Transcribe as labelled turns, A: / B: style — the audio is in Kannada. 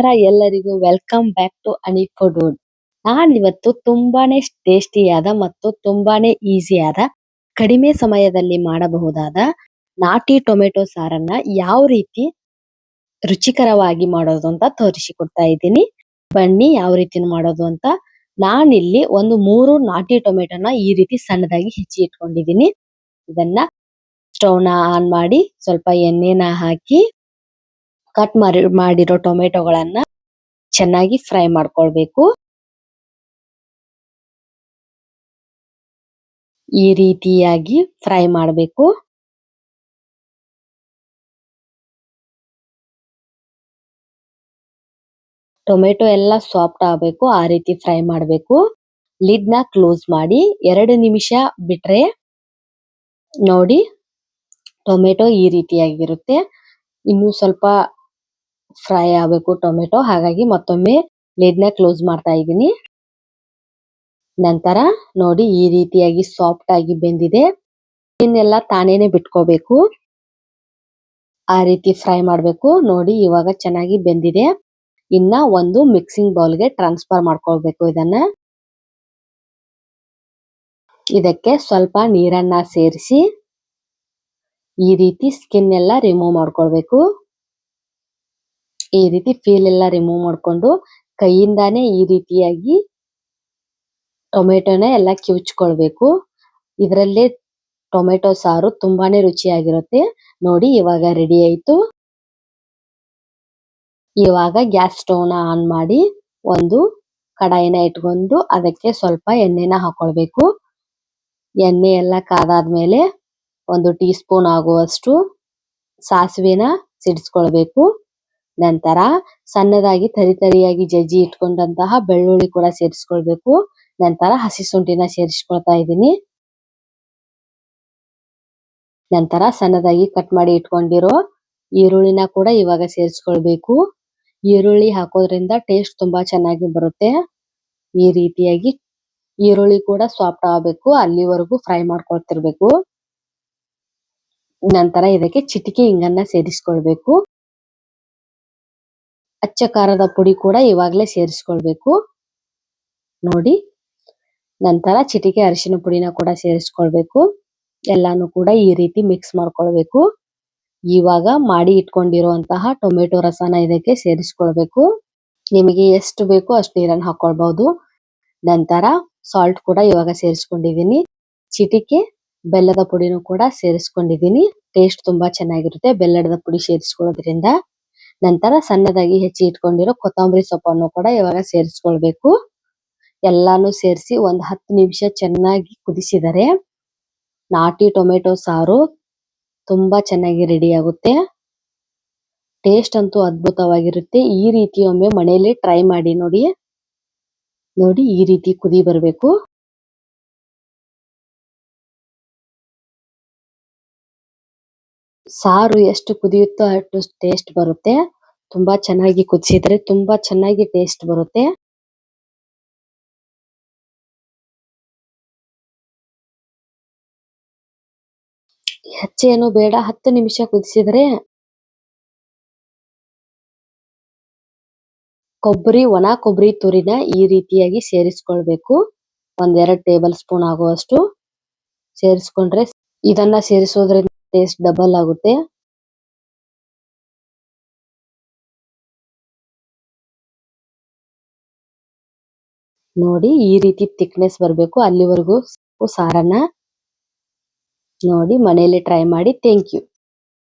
A: ನಮಸ್ಕಾರ ಎಲ್ಲರಿಗೂ. Welcome back to Ani food ನಾನಿವತ್ತು ತುಂಬಾನೇ ಟೇಸ್ಟಿಯಾದ ಮತ್ತು ತುಂಬಾನೇ ಈಸಿಯಾದ ಕಡಿಮೆ ಸಮಯದಲ್ಲಿ ಮಾಡಬಹುದಾದ ನಾಟಿ ಟೊಮೆಟೊ ಸಾರನ್ನ ಯಾವ ರೀತಿ ರುಚಿಕರವಾಗಿ ಮಾಡೋದು ಅಂತ ತೋರಿಸಿಕೊಡ್ತಾ ಇದ್ದೀನಿ. ಬನ್ನಿ ಯಾವ ರೀತಿ ಮಾಡೋದು ಅಂತ. ನಾನಿಲ್ಲಿ ಒಂದು ಮೂರು ನಾಟಿ ಟೊಮೆಟೊನ ಈ ರೀತಿ ಸಣ್ಣದಾಗಿ ಹೆಚ್ಚಿ ಇಟ್ಕೊಂಡಿದ್ದೀನಿ. ಇದನ್ನ ಸ್ಟವ್ನ ಆನ್ ಮಾಡಿ ಸ್ವಲ್ಪ ಎಣ್ಣೆನ ಹಾಕಿ ಕಟ್ ಮಾಡಿ ಮಾಡಿರೋ ಟೊಮೆಟೊಗಳನ್ನ ಚೆನ್ನಾಗಿ ಫ್ರೈ ಮಾಡ್ಕೊಳ್ಬೇಕು. ಈ ರೀತಿಯಾಗಿ ಫ್ರೈ ಮಾಡಬೇಕು. ಟೊಮೆಟೊ ಎಲ್ಲ ಸಾಫ್ಟ್ ಆಗಬೇಕು, ಆ ರೀತಿ ಫ್ರೈ ಮಾಡಬೇಕು. ಲಿಡ್ನ ಕ್ಲೋಸ್ ಮಾಡಿ ಎರಡು ನಿಮಿಷ ಬಿಟ್ರೆ ನೋಡಿ, ಟೊಮೆಟೊ ಈ ರೀತಿಯಾಗಿರುತ್ತೆ. ಇನ್ನು ಸ್ವಲ್ಪ ಫ್ರೈ ಆಗಬೇಕು, ಟೊಮೆಟೊ. ಹಾಗಾಗಿ ಮತ್ತೊಮ್ಮೆ ಲಿಡ್ ಕ್ಲೋಸ್ ಮಾಡ್ತಾ ಇದ್ದೀನಿ. ನಂತರ ನೋಡಿ ಈ ರೀತಿಯಾಗಿ ಸಾಫ್ಟ್ ಆಗಿ ಬೆಂದಿದೆ. ಇನ್ನೆಲ್ಲ ತಾನೇನೆ ಬಿಟ್ಕೋಬೇಕು. ಆ ರೀತಿ ಫ್ರೈ ಮಾಡಬೇಕು. ನೋಡಿ ಇವಾಗ ಚೆನ್ನಾಗಿ ಬೆಂದಿದೆ. ಇನ್ನ ಒಂದು ಮಿಕ್ಸಿಂಗ್ ಬೌಲ್ಗೆ ಟ್ರಾನ್ಸ್ಫರ್ ಮಾಡ್ಕೊಳ್ಬೇಕು ಇದನ್ನ. ಇದಕ್ಕೆ ಸ್ವಲ್ಪ ನೀರನ್ನ ಸೇರಿಸಿ ಈ ರೀತಿ ಸ್ಕಿನ್ ಎಲ್ಲ ರಿಮೂವ್ ಮಾಡ್ಕೊಳ್ಬೇಕು. ಈ ರೀತಿ ಫೀಲ್ ಎಲ್ಲ ರಿಮೂವ್ ಮಾಡ್ಕೊಂಡು ಕೈಯಿಂದಾನೇ ಈ ರೀತಿಯಾಗಿ ಟೊಮೆಟೊನ ಎಲ್ಲ ಕಿವುಚ್ಕೊಳ್ಬೇಕು. ಇದರಲ್ಲೇ ಟೊಮೆಟೊ ಸಾರು ತುಂಬಾನೇ ರುಚಿಯಾಗಿರುತ್ತೆ. ನೋಡಿ ಇವಾಗ ರೆಡಿ ಆಯ್ತು. ಇವಾಗ ಗ್ಯಾಸ್ ಸ್ಟೌವ್ನ ಆನ್ ಮಾಡಿ ಒಂದು ಕಡಾಯಿನ ಇಟ್ಕೊಂಡು ಅದಕ್ಕೆ ಸ್ವಲ್ಪ ಎಣ್ಣೆನ ಹಾಕೊಳ್ಬೇಕು. ಎಣ್ಣೆ ಎಲ್ಲ ಕಾದಾದ್ಮೇಲೆ ಒಂದು ಟೀ ಸ್ಪೂನ್ ಆಗುವಷ್ಟು ಸಾಸಿವೆನ ಸಿಡಿಸ್ಕೊಳ್ಬೇಕು. ನಂತರ ಸಣ್ಣದಾಗಿ ತರಿ ತರಿಯಾಗಿ ಜಜ್ಜಿ ಇಟ್ಕೊಂಡಂತಹ ಬೆಳ್ಳುಳ್ಳಿ ಕೂಡ ಸೇರಿಸ್ಕೊಳ್ಬೇಕು. ನಂತರ ಹಸಿ ಶುಂಠಿನ ಸೇರಿಸ್ಕೊಳ್ತಾ ಇದ್ದೀನಿ. ನಂತರ ಸಣ್ಣದಾಗಿ ಕಟ್ ಮಾಡಿ ಇಟ್ಕೊಂಡಿರೋ ಈರುಳ್ಳಿನ ಕೂಡ ಇವಾಗ ಸೇರಿಸ್ಕೊಳ್ಬೇಕು. ಈರುಳ್ಳಿ ಹಾಕೋದ್ರಿಂದ ಟೇಸ್ಟ್ ತುಂಬಾ ಚೆನ್ನಾಗಿ ಬರುತ್ತೆ. ಈ ರೀತಿಯಾಗಿ ಈರುಳ್ಳಿ ಕೂಡ ಸಾಫ್ಟ್ ಆಗಬೇಕು, ಅಲ್ಲಿವರೆಗೂ ಫ್ರೈ ಮಾಡ್ಕೊಳ್ತಿರ್ಬೇಕು. ನಂತರ ಇದಕ್ಕೆ ಚಿಟಿಕೆ ಇಂಗನ್ನ ಸೇರಿಸ್ಕೊಳ್ಬೇಕು. ಅಚ್ಚ ಖಾರದ ಪುಡಿ ಕೂಡ ಇವಾಗ್ಲೇ ಸೇರಿಸ್ಕೊಳ್ಬೇಕು. ನೋಡಿ, ನಂತರ ಚಿಟಿಕೆ ಅರಿಶಿನ ಪುಡಿನ ಕೂಡ ಸೇರಿಸ್ಕೊಳ್ಬೇಕು. ಎಲ್ಲಾನು ಕೂಡ ಈ ರೀತಿ ಮಿಕ್ಸ್ ಮಾಡ್ಕೊಳ್ಬೇಕು. ಇವಾಗ ಮಾಡಿ ಇಟ್ಕೊಂಡಿರುವಂತಹ ಟೊಮೆಟೊ ರಸನ ಇದಕ್ಕೆ ಸೇರಿಸ್ಕೊಳ್ಬೇಕು. ನಿಮಗೆ ಎಷ್ಟು ಬೇಕೋ ಅಷ್ಟು ನೀರನ್ನು ಹಾಕೊಳ್ಬಹುದು ನಂತರ ಸಾಲ್ಟ್ ಕೂಡ ಇವಾಗ ಸೇರಿಸ್ಕೊಂಡಿದ್ದೀನಿ. ಚಿಟಿಕೆ, ಬೆಲ್ಲದ ಪುಡಿನೂ ಕೂಡ ಸೇರಿಸ್ಕೊಂಡಿದ್ದೀನಿ. ಟೇಸ್ಟ್ ತುಂಬಾ ಚೆನ್ನಾಗಿರುತ್ತೆ. ಬೆಲ್ಲದ ಪುಡಿ ಸೇರಿಸ್ಕೊಳ್ಳೋದ್ರಿಂದ. ನಂತರ ಸಣ್ಣದಾಗಿ ಹೆಚ್ಚಿ ಇಟ್ಕೊಂಡಿರೋ ಕೊತ್ತಂಬರಿ ಸೊಪ್ಪನ್ನು ಕೂಡ ಇವಾಗ ಸೇರಿಸ್ಕೊಳ್ಬೇಕು. ಎಲ್ಲಾನು ಸೇರಿಸಿ ಒಂದ್ ಹತ್ತು ನಿಮಿಷ ಚೆನ್ನಾಗಿ ಕುದಿಸಿದರೆ ನಾಟಿ ಟೊಮೆಟೊ ಸಾರು ತುಂಬಾ ಚೆನ್ನಾಗಿ ರೆಡಿ ಆಗುತ್ತೆ. ಟೇಸ್ಟ್ ಅಂತೂ ಅದ್ಭುತವಾಗಿರುತ್ತೆ. ಈ ರೀತಿ ಒಮ್ಮೆ ಮನೆಯಲ್ಲಿ ಟ್ರೈ ಮಾಡಿ ನೋಡಿ. ನೋಡಿ ಈ ರೀತಿ ಕುದಿ ಬರಬೇಕು. ಸಾರು ಎಷ್ಟು ಕುದಿಯುತ್ತೋ ಅಷ್ಟು ಟೇಸ್ಟ್ ಬರುತ್ತೆ. ತುಂಬಾ ಚೆನ್ನಾಗಿ ಕುದಿಸಿದ್ರೆ ತುಂಬಾ ಚೆನ್ನಾಗಿ ಟೇಸ್ಟ್ ಬರುತ್ತೆ. ಹೆಚ್ಚೇನು ಬೇಡ, ಹತ್ತು ನಿಮಿಷ ಕುದಿಸಿದ್ರೆ ಕೊಬ್ಬರಿ, ಒಣ ಕೊಬ್ಬರಿ ತುರಿನ ಈ ರೀತಿಯಾಗಿ ಸೇರಿಸ್ಕೊಳ್ಬೇಕು. ಒಂದೆರಡು ಟೇಬಲ್ ಸ್ಪೂನ್ ಆಗುವಷ್ಟು ಸೇರಿಸ್ಕೊಂಡ್ರೆ ಇದನ್ನ ಸೇರಿಸೋದ್ರಿಂದ ಟೇಸ್ಟ್ ಡಬಲ್ ಆಗುತ್ತೆ. ನೋಡಿ ಈ ರೀತಿ ಥಿಕ್ನೆಸ್ ಬರಬೇಕು ಅಲ್ಲಿವರೆಗೂ ಸಾರನ್ನ. ನೋಡಿ ಮನೆಯಲ್ಲಿ ಟ್ರೈ ಮಾಡಿ. Thank you